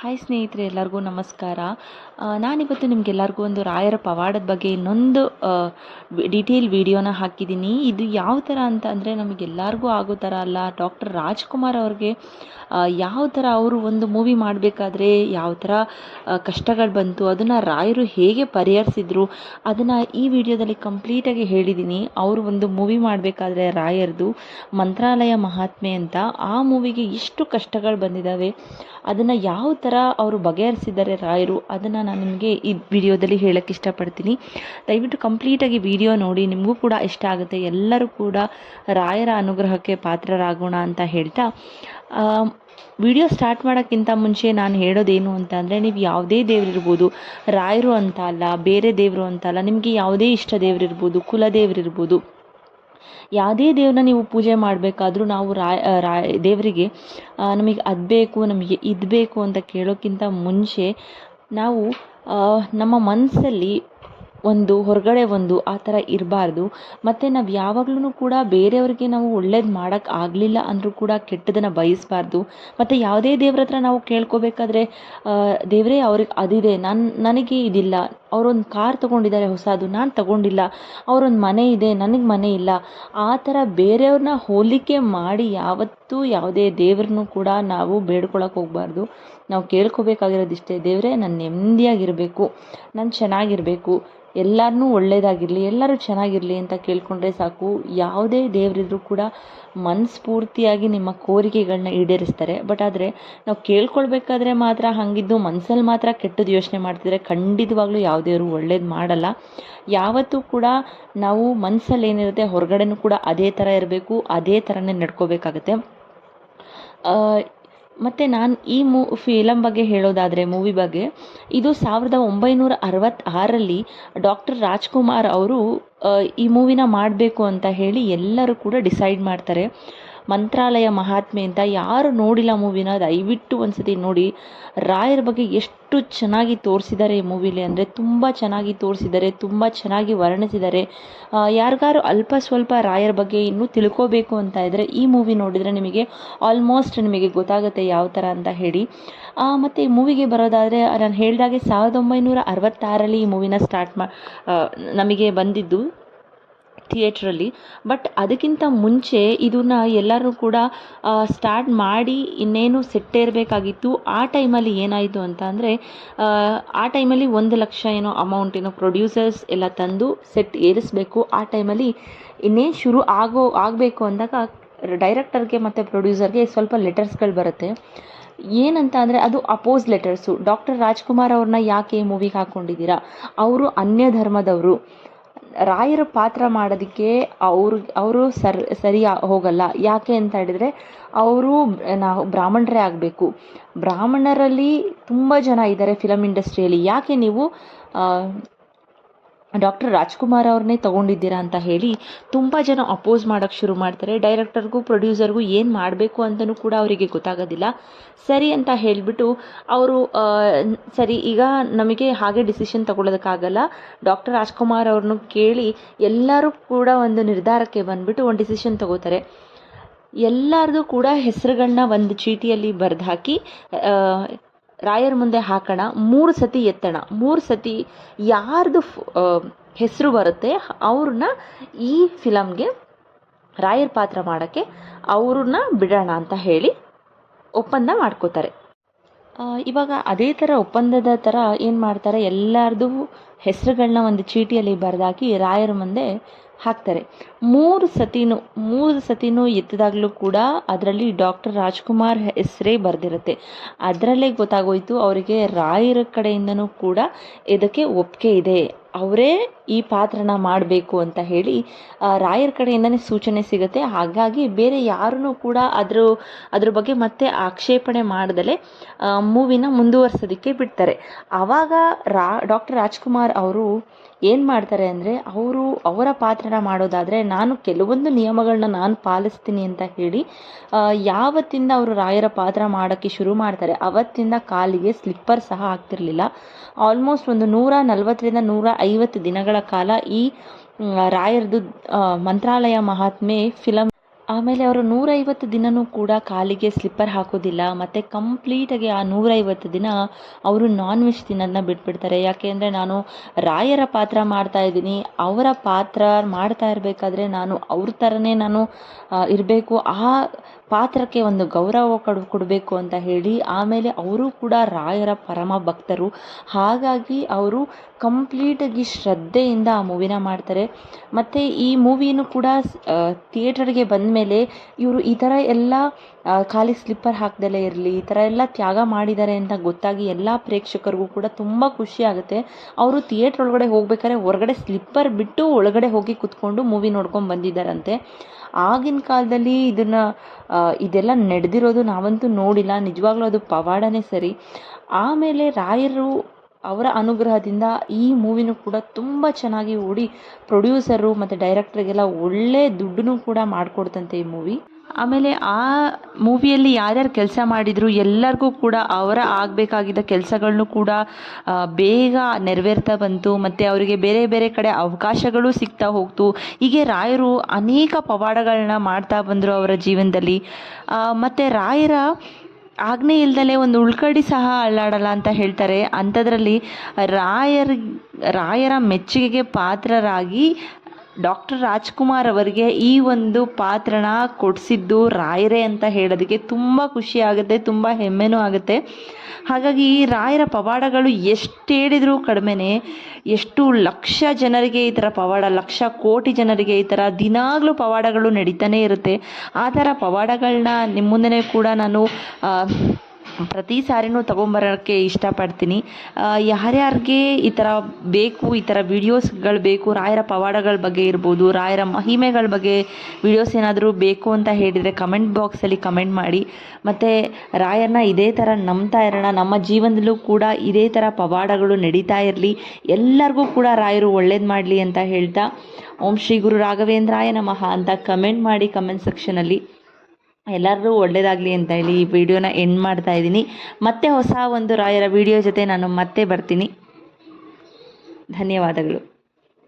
Hi ಸ್ನೇಹಿತರೆ, ಎಲ್ಲರಿಗೂ ನಮಸ್ಕಾರ. ನಾನಿವತ್ತು ನಿಮಗೆಲ್ಲರಿಗೂ ಒಂದು ರಾಯರ ಪವಾಡದ ಬಗ್ಗೆ ಇನ್ನೊಂದು ಡೀಟೇಲ್ ವಿಡಿಯೋನ ಹಾಕಿದ್ದೀನಿ. ಇದು ಯಾವ ಥರ ಅಂತ ಅಂದರೆ ನಮಗೆಲ್ಲರಿಗೂ ಆಗೋ ಥರ ಅಲ್ಲ. ಡಾಕ್ಟರ್ ರಾಜ್ಕುಮಾರ್ ಅವ್ರಿಗೆ ಯಾವ ಥರ ಅವರು ಒಂದು ಮೂವಿ ಮಾಡಬೇಕಾದ್ರೆ, ಯಾವ ಥರ ಕಷ್ಟಗಳು ಬಂತು, ಅದನ್ನು ರಾಯರು ಹೇಗೆ ಪರಿಹರಿಸಿದ್ರು, ಅದನ್ನು ಈ ವಿಡಿಯೋದಲ್ಲಿ ಕಂಪ್ಲೀಟಾಗಿ ಹೇಳಿದ್ದೀನಿ ಅವರು ಒಂದು ಮೂವಿ ಮಾಡಬೇಕಾದ್ರೆ ರಾಯರ್ದು, ಮಂತ್ರಾಲಯ ಮಹಾತ್ಮೆ ಅಂತ. ಆ ಮೂವಿಗೆ ಎಷ್ಟು ಕಷ್ಟಗಳು ಬಂದಿದ್ದಾವೆ ಅದನ್ನು ಯಾವ ಥರ ಅವರು ಬಗೆಹರಿಸಿದ್ದಾರೆ ರಾಯರು, ಅದನ್ನು ನಾನು ನಿಮಗೆ ಈ ವಿಡಿಯೋದಲ್ಲಿ ಹೇಳೋಕ್ಕೆ ಇಷ್ಟಪಡ್ತೀನಿ. ದಯವಿಟ್ಟು ಕಂಪ್ಲೀಟಾಗಿ ವಿಡಿಯೋ ನೋಡಿ, ನಿಮಗೂ ಕೂಡ ಇಷ್ಟ ಆಗುತ್ತೆ, ಎಲ್ಲರೂ ಕೂಡ ರಾಯರ ಅನುಗ್ರಹಕ್ಕೆ ಪಾತ್ರರಾಗೋಣ ಅಂತ ಹೇಳ್ತಾ. ವಿಡಿಯೋ ಸ್ಟಾರ್ಟ್ ಮಾಡೋಕ್ಕಿಂತ ಮುಂಚೆ ನಾನು ಹೇಳೋದೇನು ಅಂತ ಅಂದರೆ, ನೀವು ಯಾವುದೇ ದೇವರಿರ್ಬೋದು ರಾಯರು ಅಂತ ಅಲ್ಲ, ಬೇರೆ ದೇವರು ಅಂತ ಅಲ್ಲ, ನಿಮಗೆ ಯಾವುದೇ ಇಷ್ಟ ದೇವರಿರ್ಬೋದು ಕುಲದೇವರಿರ್ಬೋದು ಯಾವುದೇ ದೇವ್ರನ್ನ ನೀವು ಪೂಜೆ ಮಾಡಬೇಕಾದ್ರೂ ನಾವು ರಾಯ ರಾಯ್, ದೇವರಿಗೆ ನಮಗೆ ಅದು ಬೇಕು, ನಮಗೆ ಇದು ಬೇಕು ಅಂತ ಕೇಳೋಕ್ಕಿಂತ ಮುಂಚೆ ನಾವು ನಮ್ಮ ಮನಸ್ಸಲ್ಲಿ ಒಂದು ಹೊರಗಡೆ ಒಂದು ಆ ಥರ ಇರಬಾರ್ದು. ಮತ್ತು ನಾವು ಯಾವಾಗ್ಲೂ ಕೂಡ ಬೇರೆಯವ್ರಿಗೆ ನಾವು ಒಳ್ಳೇದು ಮಾಡೋಕ್ಕೆ ಆಗಲಿಲ್ಲ ಅಂದರೂ ಕೂಡ ಕೆಟ್ಟದನ್ನು ಬಯಸಬಾರ್ದು. ಮತ್ತು ಯಾವುದೇ ದೇವ್ರ ಹತ್ರ ನಾವು ಕೇಳ್ಕೋಬೇಕಾದ್ರೆ ದೇವರೇ ಅವ್ರಿಗೆ ಅದಿದೆ. ನನ್ನ ನನಗೆ ಇದಿಲ್ಲ. ಅವರೊಂದು ಕಾರ್ ತಗೊಂಡಿದ್ದಾರೆ, ಹೊಸದು. ನಾನು ತಗೊಂಡಿಲ್ಲ. ಅವರೊಂದು ಮನೆ ಇದೆ, ನನಗೆ ಮನೆ ಇಲ್ಲ. ಆ ಥರ ಬೇರೆಯವ್ರನ್ನ ಹೋಲಿಕೆ ಮಾಡಿ ಯಾವತ್ತೂ ಯಾವುದೇ ದೇವ್ರನ್ನೂ ಕೂಡ ನಾವು ಬೇಡ್ಕೊಳಕ್ಕೆ ಹೋಗಬಾರ್ದು. ನಾವು ಕೇಳ್ಕೊಬೇಕಾಗಿರೋದಿಷ್ಟೇ. ದೇವರೇ, ನಾನು ನೆಮ್ಮದಿಯಾಗಿರಬೇಕು ನಾನು ಚೆನ್ನಾಗಿರಬೇಕು. ಎಲ್ಲರನ್ನೂ ಒಳ್ಳೆಯದಾಗಿರಲಿ ಎಲ್ಲರೂ ಚೆನ್ನಾಗಿರಲಿ ಅಂತ ಕೇಳ್ಕೊಂಡ್ರೆ ಸಾಕು. ಯಾವುದೇ ದೇವರಿದ್ರೂ ಕೂಡ ಮನಸ್ಫೂರ್ತಿಯಾಗಿ ನಿಮ್ಮ ಕೋರಿಕೆಗಳನ್ನ ಈಡೇರಿಸ್ತಾರೆ. ಬಟ್ ಆದರೆ ನಾವು ಕೇಳ್ಕೊಳ್ಬೇಕಾದ್ರೆ ಮಾತ್ರ ಹಾಗಿದ್ದು ಮನಸ್ಸಲ್ಲಿ ಮಾತ್ರ ಕೆಟ್ಟದ್ದು ಯೋಚನೆ ಮಾಡ್ತಿದ್ರೆ ಖಂಡಿತವಾಗ್ಲೂ ಯಾವ ದೇವರು ಒಳ್ಳೇದು ಮಾಡಲ್ಲ. ಯಾವತ್ತೂ ಕೂಡ ನಾವು ಮನಸ್ಸಲ್ಲಿ ಏನಿರುತ್ತೆ ಹೊರಗಡೆನೂ ಕೂಡ ಅದೇ ಥರ ಇರಬೇಕು, ಅದೇ ಥರನೇ ನಡ್ಕೋಬೇಕಾಗತ್ತೆ. ಮತ್ತು ನಾನು ಈ ಮೂ ಫಿಲಮ್ ಬಗ್ಗೆ ಹೇಳೋದಾದರೆ, ಮೂವಿ ಬಗ್ಗೆ, ಇದು ಸಾವಿರದ ಒಂಬೈನೂರ ಅರವತ್ತಾರರಲ್ಲಿ ಡಾಕ್ಟರ್ ರಾಜ್ಕುಮಾರ್ ಅವರು ಈ ಮೂವಿನ ಮಾಡಬೇಕು ಅಂತ ಹೇಳಿ ಎಲ್ಲರೂ ಕೂಡ ಡಿಸೈಡ್ ಮಾಡ್ತಾರೆ. ಮಂತ್ರಾಲಯ ಮಹಾತ್ಮೆ ಅಂತ ಯಾರು ನೋಡಿಲ್ಲ ಮೂವಿನ. ದಯವಿಟ್ಟು ಒಂದ್ಸತಿ ನೋಡಿ. ರಾಯರ ಬಗ್ಗೆ ಎಷ್ಟು ಚೆನ್ನಾಗಿ ತೋರಿಸಿದ್ದಾರೆ ಈ ಮೂವಿಲಿ ಅಂದರೆ ತುಂಬ ಚೆನ್ನಾಗಿ ತೋರಿಸಿದ್ದಾರೆ, ತುಂಬ ಚೆನ್ನಾಗಿ ವರ್ಣಿಸಿದ್ದಾರೆ. ಯಾರಿಗಾರು ಅಲ್ಪ ಸ್ವಲ್ಪ ರಾಯರ ಬಗ್ಗೆ ಇನ್ನೂ ತಿಳ್ಕೋಬೇಕು ಅಂತ ಇದ್ದರೆ ಈ ಮೂವಿ ನೋಡಿದರೆ ನಿಮಗೆ ಆಲ್ಮೋಸ್ಟ್ ನಿಮಗೆ ಗೊತ್ತಾಗುತ್ತೆ ಯಾವ ಥರ ಅಂತ ಹೇಳಿ. ಮತ್ತು ಈ ಮೂವಿಗೆ ಬರೋದಾದರೆ ನಾನು ಹೇಳಿದಾಗೆ ಸಾವಿರದ ಒಂಬೈನೂರ ಅರವತ್ತಾರಲ್ಲಿ ಈ ಮೂವಿನ ಸ್ಟಾರ್ಟ್ ಮಾ ನಮಗೆ ಬಂದಿದ್ದು. ಥಿಯೇಟ್ರಲ್ಲಿ ಬಟ್ ಅದಕ್ಕಿಂತ ಮುಂಚೆ ಇದನ್ನ ಎಲ್ಲರೂ ಕೂಡ ಸ್ಟಾರ್ಟ್ ಮಾಡಿ ಇನ್ನೇನು ಸೆಟ್ ಇರಬೇಕಾಗಿತ್ತು, ಆ ಟೈಮಲ್ಲಿ ಏನಾಯಿತು ಅಂತ ಅಂದರೆ, ಆ ಟೈಮಲ್ಲಿ ಒಂದು ಲಕ್ಷ ಏನೋ ಅಮೌಂಟ್ ಏನೋ ಪ್ರೊಡ್ಯೂಸರ್ಸ್ ಎಲ್ಲ ತಂದು ಸೆಟ್ ಏರಿಸಬೇಕು, ಆ ಟೈಮಲ್ಲಿ ಇನ್ನೇನು ಶುರು ಆಗೋ, ಆಗಬೇಕು ಅಂದಾಗ ಡೈರೆಕ್ಟರ್ಗೆ ಮತ್ತು ಪ್ರೊಡ್ಯೂಸರ್ಗೆ ಸ್ವಲ್ಪ ಲೆಟರ್ಸ್ಗಳು ಬರುತ್ತೆ. ಏನಂತ ಅಂದರೆ ಅದು ಅಪೋಸ್ ಲೆಟರ್ಸು ಡಾಕ್ಟರ್ ರಾಜ್ಕುಮಾರ್ ಅವ್ರನ್ನ ಯಾಕೆ ಈ ಮೂವಿಗೆ ಹಾಕ್ಕೊಂಡಿದ್ದೀರಾ ಅವರು ಅನ್ಯ ಧರ್ಮದವರು ರಾಯರ ಪಾತ್ರ ಮಾಡೋದಕ್ಕೆ ಅವ್ರು, ಅವರು ಸರ್, ಸರಿ ಹೋಗಲ್ಲ. ಯಾಕೆ ಅಂತ ಹೇಳಿದರೆ, ಅವರು ನಾವು ಬ್ರಾಹ್ಮಣರೇ ಆಗಬೇಕು. ಬ್ರಾಹ್ಮಣರಲ್ಲಿ ತುಂಬ ಜನ ಇದ್ದಾರೆ ಫಿಲಮ್ ಇಂಡಸ್ಟ್ರಿಯಲ್ಲಿ ಯಾಕೆ ನೀವು ಡಾಕ್ಟರ್ ರಾಜ್ಕುಮಾರ್ ಅವ್ರನ್ನೇ ತೊಗೊಂಡಿದ್ದೀರಾ ಅಂತ ಹೇಳಿ ತುಂಬ ಜನ ಅಪೋಸ್ ಮಾಡೋಕ್ಕೆ ಶುರು ಮಾಡ್ತಾರೆ. ಡೈರೆಕ್ಟರ್ಗೂ, ಪ್ರೊಡ್ಯೂಸರ್ಗೂ ಏನು ಮಾಡಬೇಕು ಅಂತಲೂ ಕೂಡ ಅವರಿಗೆ ಗೊತ್ತಾಗೋದಿಲ್ಲ. ಸರಿ ಅಂತ ಹೇಳಿಬಿಟ್ಟು ಅವರು ಸರಿ, ಈಗ ನಮಗೆ ಹಾಗೆ ಡಿಸಿಷನ್ ತಗೊಳ್ಳೋದಕ್ಕಾಗಲ್ಲ. ಡಾಕ್ಟರ್ ರಾಜ್ಕುಮಾರ್ ಅವ್ರನ್ನು ಕೇಳಿ ಎಲ್ಲರೂ ಕೂಡ ಒಂದು ನಿರ್ಧಾರಕ್ಕೆ ಬಂದುಬಿಟ್ಟು ಒಂದು ಡಿಸಿಷನ್ ತಗೋತಾರೆ. ಎಲ್ಲರದು ಕೂಡ ಹೆಸರುಗಳನ್ನ ಒಂದು ಚೀಟಿಯಲ್ಲಿ ಬರೆದು ಹಾಕಿ ರಾಯರ ಮುಂದೆ ಹಾಕೋಣ. ಮೂರು ಸತಿ ಎತ್ತೋಣ. ಮೂರು ಸತಿ ಯಾರ್ದು ಹೆಸರು ಬರುತ್ತೆ, ಅವ್ರನ್ನ ಈ ಫಿಲಮ್ಗೆ ರಾಯರ್ ಪಾತ್ರ ಮಾಡೋಕ್ಕೆ ಅವ್ರನ್ನ ಬಿಡೋಣ ಅಂತ ಹೇಳಿ ಒಪ್ಪಂದ ಮಾಡ್ಕೋತಾರೆ. ಇವಾಗ ಅದೇ ಥರ ಒಪ್ಪಂದದ ಥರ ಏನು ಮಾಡ್ತಾರೆ? ಎಲ್ಲರದು ಹೆಸರುಗಳನ್ನ ಒಂದು ಚೀಟಿಯಲ್ಲಿ ಬರೆದಾಕಿ ರಾಯರ ಮುಂದೆ ಹಾಕ್ತಾರೆ. ಮೂರು ಸತಿನೂ ಮೂರು ಸತಿನೂ ಎತ್ತಿದಾಗಲೂ ಕೂಡ ಅದರಲ್ಲಿ ಡಾಕ್ಟರ್ ರಾಜ್ಕುಮಾರ್ ಹೆಸರೇ ಬರೆದಿರುತ್ತೆ. ಅದರಲ್ಲೇ ಗೊತ್ತಾಗೋಯಿತು ಅವರಿಗೆ ರಾಯರ ಕಡೆಯಿಂದನೂ ಕೂಡ ಇದಕ್ಕೆ ಒಪ್ಪಿಗೆ ಇದೆ. ಅವರೇ ಈ ಪಾತ್ರನ ಮಾಡಬೇಕು ಅಂತ ಹೇಳಿ ರಾಯರ ಕಡೆಯಿಂದನೇ ಸೂಚನೆ ಸಿಗುತ್ತೆ. ಹಾಗಾಗಿ ಬೇರೆ ಯಾರೂ ಕೂಡ ಅದ್ರ ಅದ್ರ ಬಗ್ಗೆ ಮತ್ತೆ ಆಕ್ಷೇಪಣೆ ಮಾಡ್ದಲೆ ಮೂವಿನ ಮುಂದುವರ್ಸೋದಕ್ಕೆ ಬಿಡ್ತಾರೆ. ಆವಾಗ ರಾ, ಡಾಕ್ಟರ್ ರಾಜ್ಕುಮಾರ್ ಅವರು ಏನು ಮಾಡ್ತಾರೆ ಅಂದರೆ ಅವರು ಅವರ ಪಾತ್ರನ ಮಾಡೋದಾದರೆ ನಾನು ಕೆಲವೊಂದು ನಿಯಮಗಳನ್ನ ನಾನು ಪಾಲಿಸ್ತೀನಿ ಅಂತ ಹೇಳಿ ಯಾವತ್ತಿಂದ ಅವರು ರಾಯರ ಪಾತ್ರ ಮಾಡೋಕ್ಕೆ ಶುರು ಮಾಡ್ತಾರೆ, ಅವತ್ತಿಂದ ಕಾಲಿಗೆ ಸ್ಲಿಪ್ಪರ್ ಸಹ ಆಗ್ತಿರ್ಲಿಲ್ಲ. ಆಲ್ಮೋಸ್ಟ್ ಒಂದು ನೂರ ನಲವತ್ತರಿಂದ ನೂರ ಐವತ್ತು ದಿನಗಳ ಕಾಲ ಈ ರಾಯರದು ಮಂತ್ರಾಲಯ ಮಹಾತ್ಮೆ ಫಿಲಮ್ ಆಮೇಲೆ ಅವರು ನೂರೈವತ್ತು ದಿನವೂ ಕೂಡ ಕಾಲಿಗೆ ಸ್ಲಿಪ್ಪರ್ ಹಾಕೋದಿಲ್ಲ, ಮತ್ತು ಕಂಪ್ಲೀಟಾಗಿ ಆ ನೂರೈವತ್ತು ದಿನ ಅವರು ನಾನ್ ವೆಜ್ ತಿನ್ನೋದನ್ನ ಬಿಟ್ಬಿಡ್ತಾರೆ. ಯಾಕೆ ಅಂದರೆ ನಾನು ರಾಯರ ಪಾತ್ರ ಮಾಡ್ತಾ ಇದ್ದೀನಿ. ಅವರ ಪಾತ್ರ ಮಾಡ್ತಾ ಇರಬೇಕಾದ್ರೆ ನಾನು ಅವ್ರ ಥರನೇ ನಾನು ಇರಬೇಕು. ಆ ಪಾತ್ರಕ್ಕೆ ಒಂದು ಗೌರವ ಕೊಡು, ಕೊಡಬೇಕು ಅಂತ ಹೇಳಿ ಆಮೇಲೆ ಅವರು ಕೂಡ ರಾಯರ ಪರಮ ಭಕ್ತರು. ಹಾಗಾಗಿ ಅವರು ಕಂಪ್ಲೀಟಾಗಿ ಶ್ರದ್ಧೆಯಿಂದ ಆ ಮೂವಿನ ಮಾಡ್ತಾರೆ. ಮತ್ತು ಈ ಮೂವಿನೂ ಕೂಡ ಥಿಯೇಟರ್ಗೆ ಬಂದಮೇಲೆ ಇವರು ಈ ಥರ ಎಲ್ಲ ಕಾಲಿಗೆ ಸ್ಲಿಪ್ಪರ್ ಹಾಕ್ದಲೇ ಇರಲಿ, ಈ ಥರ ಎಲ್ಲ ತ್ಯಾಗ ಮಾಡಿದ್ದಾರೆ ಅಂತ ಗೊತ್ತಾಗಿ ಎಲ್ಲ ಪ್ರೇಕ್ಷಕರಿಗೂ ಕೂಡ ತುಂಬ ಖುಷಿ ಆಗುತ್ತೆ. ಅವರು ಥಿಯೇಟ್ರ್ ಒಳಗಡೆ ಹೋಗ್ಬೇಕಾದ್ರೆ ಹೊರಗಡೆ ಸ್ಲಿಪ್ಪರ್ ಬಿಟ್ಟು ಒಳಗಡೆ ಹೋಗಿ ಕುತ್ಕೊಂಡು ಮೂವಿ ನೋಡ್ಕೊಂಡು ಬಂದಿದ್ದಾರಂತೆ. ಆಗಿನ ಕಾಲದಲ್ಲಿ ಇದನ್ನು ಇದೆಲ್ಲ ನಡೆದಿರೋದು ನಾವಂತೂ ನೋಡಿಲ್ಲ, ನಿಜವಾಗ್ಲೂ ಅದು ಪವಾಡನೇ ಸರಿ. ಆಮೇಲೆ ರಾಯರು ಅವರ ಅನುಗ್ರಹದಿಂದ ಈ ಮೂವಿನೂ ಕೂಡ ತುಂಬ ಚೆನ್ನಾಗಿ ಓಡಿ ಪ್ರೊಡ್ಯೂಸರು ಮತ್ತು ಡೈರೆಕ್ಟ್ರಿಗೆಲ್ಲ ಒಳ್ಳೆ ದುಡ್ಡನ್ನು ಕೂಡ ಮಾಡಿಕೊಡ್ತಂತೆ ಈ ಮೂವಿ ಆಮೇಲೆ ಆ ಮೂವಿಯಲ್ಲಿ ಯಾರ್ಯಾರು ಕೆಲಸ ಮಾಡಿದ್ರು ಎಲ್ಲರಿಗೂ ಕೂಡ ಅವರ ಆಗಬೇಕಾಗಿದ್ದ ಕೆಲಸಗಳನ್ನು ಕೂಡ ಬೇಗ ನೆರವೇರ್ತಾ ಬಂತು. ಮತ್ತು ಅವರಿಗೆ ಬೇರೆ ಬೇರೆ ಕಡೆ ಅವಕಾಶಗಳು ಸಿಗ್ತಾ ಹೋಗ್ತು. ಹೀಗೆ ರಾಯರು ಅನೇಕ ಪವಾಡಗಳನ್ನ ಮಾಡ್ತಾ ಬಂದರು ಅವರ ಜೀವನದಲ್ಲಿ. ಮತ್ತು ರಾಯರ ಆಜ್ಞೆ ಇಲ್ದಲೆ ಒಂದು ಉಳ್ಕಡಿ ಸಹ ಅಲ್ಲಾಡಲ್ಲ ಅಂತ ಹೇಳ್ತಾರೆ. ಅಂಥದ್ರಲ್ಲಿ ರಾಯರ್, ರಾಯರ ಮೆಚ್ಚುಗೆಗೆ ಪಾತ್ರರಾಗಿ ಡಾಕ್ಟರ್ ರಾಜ್ಕುಮಾರ್ ಅವರಿಗೆ ಈ ಒಂದು ಪಾತ್ರನ ಕೊಡಿಸಿದ್ದು ರಾಯರೇ ಅಂತ ಹೇಳೋದಕ್ಕೆ ತುಂಬ ಖುಷಿ ಆಗುತ್ತೆ, ತುಂಬ ಹೆಮ್ಮೆನೂ ಆಗುತ್ತೆ. ಹಾಗಾಗಿ ಈ ರಾಯರ ಪವಾಡಗಳು ಎಷ್ಟು ಹೇಳಿದರೂ ಕಡಿಮೆನೇ, ಎಷ್ಟು ಲಕ್ಷ ಜನರಿಗೆ ಈ ಥರ ಪವಾಡ, ಲಕ್ಷ ಕೋಟಿ ಜನರಿಗೆ ಈ ಥರ ದಿನಾಗಲೂ ಪವಾಡಗಳು ನಡೀತಾನೆ ಇರುತ್ತೆ. ಆ ಥರ ಪವಾಡಗಳನ್ನ ನಿಮ್ಮ ಮುಂದೆ ಕೂಡ ನಾನು ಪ್ರತಿ ಸಾರಿನೂ ತೊಗೊಂಬರೋಕ್ಕೆ ಇಷ್ಟಪಡ್ತೀನಿ. ಯಾರ್ಯಾರಿಗೆ ಈ ಥರ ಬೇಕು, ಈ ಥರ ವೀಡಿಯೋಸ್ಗಳು ಬೇಕು, ರಾಯರ ಪವಾಡಗಳ ಬಗ್ಗೆ ಇರ್ಬೋದು, ರಾಯರ ಮಹಿಮೆಗಳ ಬಗ್ಗೆ ವೀಡಿಯೋಸ್ ಏನಾದರೂ ಬೇಕು ಅಂತ ಹೇಳಿದರೆ ಕಮೆಂಟ್ ಬಾಕ್ಸಲ್ಲಿ ಕಮೆಂಟ್ ಮಾಡಿ. ಮತ್ತು ರಾಯರನ್ನ ಇದೇ ಥರ ನಂಬ್ತಾ ಇರೋಣ. ನಮ್ಮ ಜೀವನದಲ್ಲೂ ಕೂಡ ಇದೇ ಥರ ಪವಾಡಗಳು ನಡೀತಾ ಇರಲಿ. ಎಲ್ಲರಿಗೂ ಕೂಡ ರಾಯರು ಒಳ್ಳೇದು ಮಾಡಲಿ ಅಂತ ಹೇಳ್ತಾ. ಓಂ ಶ್ರೀ ಗುರು ರಾಘವೇಂದ್ರಾಯ ನಮಃ ಅಂತ ಕಮೆಂಟ್ ಮಾಡಿ ಕಮೆಂಟ್ ಸೆಕ್ಷನಲ್ಲಿ ಎಲ್ಲರೂ ಒಳ್ಳೆಯದಾಗಲಿ ಅಂತ ಹೇಳಿ ಈ ವಿಡಿಯೋನ ಎಂಡ್ ಮಾಡ್ತಾ ಇದ್ದೀನಿ. ಮತ್ತೆ ಹೊಸ ಒಂದು ರಾಯರ ವಿಡಿಯೋ ಜೊತೆ ನಾನು ಮತ್ತೆ ಬರ್ತೀನಿ. ಧನ್ಯವಾದಗಳು.